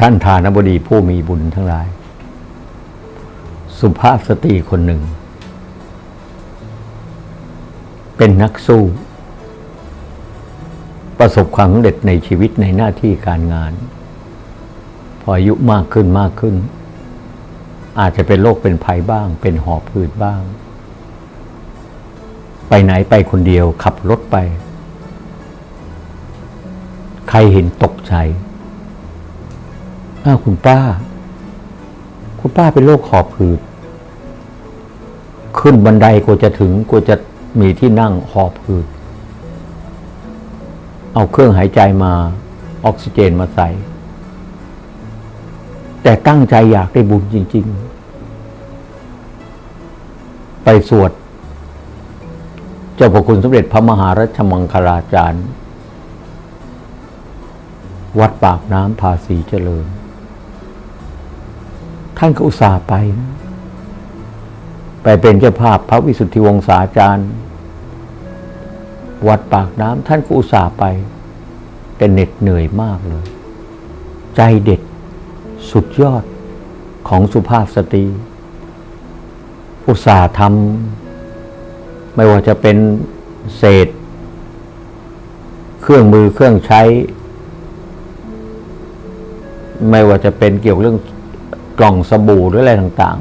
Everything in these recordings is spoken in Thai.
ท่านทานบดีผู้มีบุญทั้งหลาย สุภาพสตรีคนหนึ่ง เป็นนักสู้ ประสบความสำเร็จในชีวิตในหน้าที่การงาน พออายุมากขึ้นมากขึ้น อาจจะเป็นโรคเป็นภัยบ้าง เป็นหอบหืดบ้าง ไปไหนไปคนเดียวขับรถไป ใครเห็นตกใจ อ้าวคุณป้า คุณป้าเป็นโรคหอบหืด ขึ้นบันไดกว่าจะถึงกว่าจะมีที่นั่งหอบหืด เอาเครื่องหายใจมาออกซิเจนมาใส่ แต่ตั้งใจอยากได้บุญจริง ๆ ไปสวด เจ้าพระคุณสมเด็จพระมหารัชมังคลาจารย์ วัดปากน้ำภาษีเจริญ ท่านก็อุตส่าห์ไปนะไปเป็นเจ้าภาพพระวิสุทธิวงศาจารย์ วัดปากน้ำท่านก็อุตส่าห์ไป แต่เหน็ดเหนื่อยมากเลย ใจเด็ดสุดยอดของสุภาพสตรี อุตส่าห์ทำไม่ว่าจะเป็นเศษ เครื่องมือเครื่องใช้ ไม่ว่าจะเป็นเกี่ยวกับเรื่อง กล่องสบู่หรืออะไรต่าง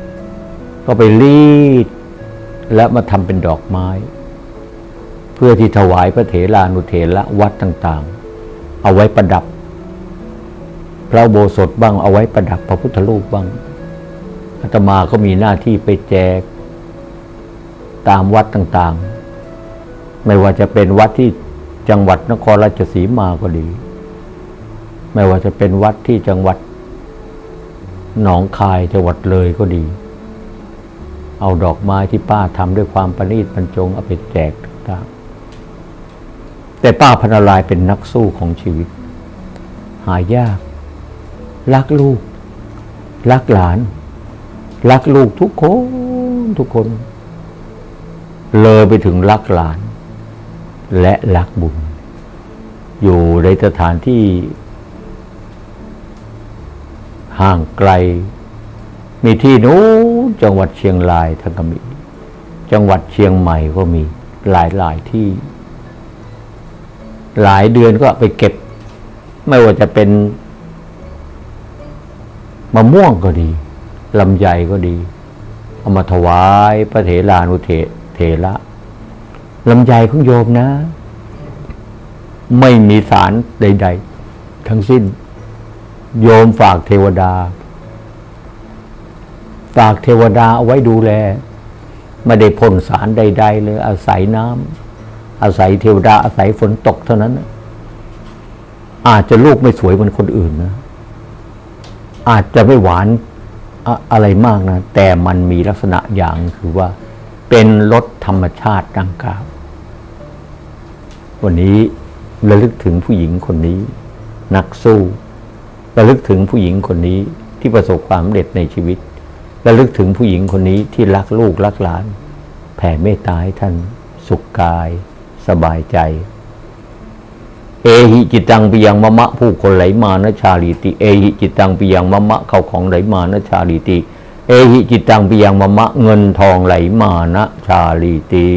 ๆ ก็ไปรีดและมาทำเป็นดอกไม้ เพื่อที่ถวายพระเถรานุเถระวัดต่างๆ เอาไว้ประดับ พระโบสถบ้างเอาไว้ประดับพระพุทธรูปบ้างอาตมาก็มีหน้าที่ไปแจก ตามวัดต่างๆ ไม่ว่าจะเป็นวัดที่จังหวัดนครราชสีมาก็ดี ไม่ว่าจะเป็นวัดที่จังหวัด หนองคายจังหวัดเลยก็ดี เอาดอกไม้ที่ป้าทำด้วยความประณีตบรรจงเอาไปแจกต่างแต่ป้าพนารายเป็นนักสู้ของชีวิต หายาก รักลูก รักหลาน รักลูกทุกคนทุกคน เลยไปถึงรักหลาน และรักบุญ อยู่ในสถานที่ ห่างไกล มีที่นู้นจังหวัดเชียงรายท่านก็มี จังหวัดเชียงใหม่ก็มีหลายหลายที่ หลายเดือนก็ไปเก็บ ไม่ว่าจะเป็นมะม่วงก็ดีลำไยก็ดี เอามาถวายพระเถรานุเถเถระลำไยของโยมนะ ไม่มีสารใด ๆ ทั้งสิ้น โยมฝากเทวดา ฝากเทวดาเอาไว้ดูแล ไม่ได้พ่นสารใด ๆ เลยอาศัยน้ำอาศัยเทวดาอาศัยฝนตกเท่านั้น อาจจะลูกไม่สวยเหมือนคนอื่นนะ อาจจะไม่หวานอะอะไรมากนะ แต่มันมีลักษณะอย่างคือว่า เป็นรสธรรมชาติดังกล่าววันนี้ระลึกถึงผู้หญิงคนนี้ นักสู้ ระลึกถึงผู้หญิงคนนี้ที่ประสบความสำเร็จในชีวิตระลึกถึงผู้หญิงคนนี้ที่รักลูกรักหลาน แผ่เมตตาให้ท่าน สุขกาย สบายใจ เอหิจิตังปิยังมะมะผู้คนไหลมานะชาลีติ เอหิจิตังปิยังมะมะเขาของไหลมานะชาลีติ เอหิจิตังปิยังมะมะเงินทองไหลมานะชาลีติ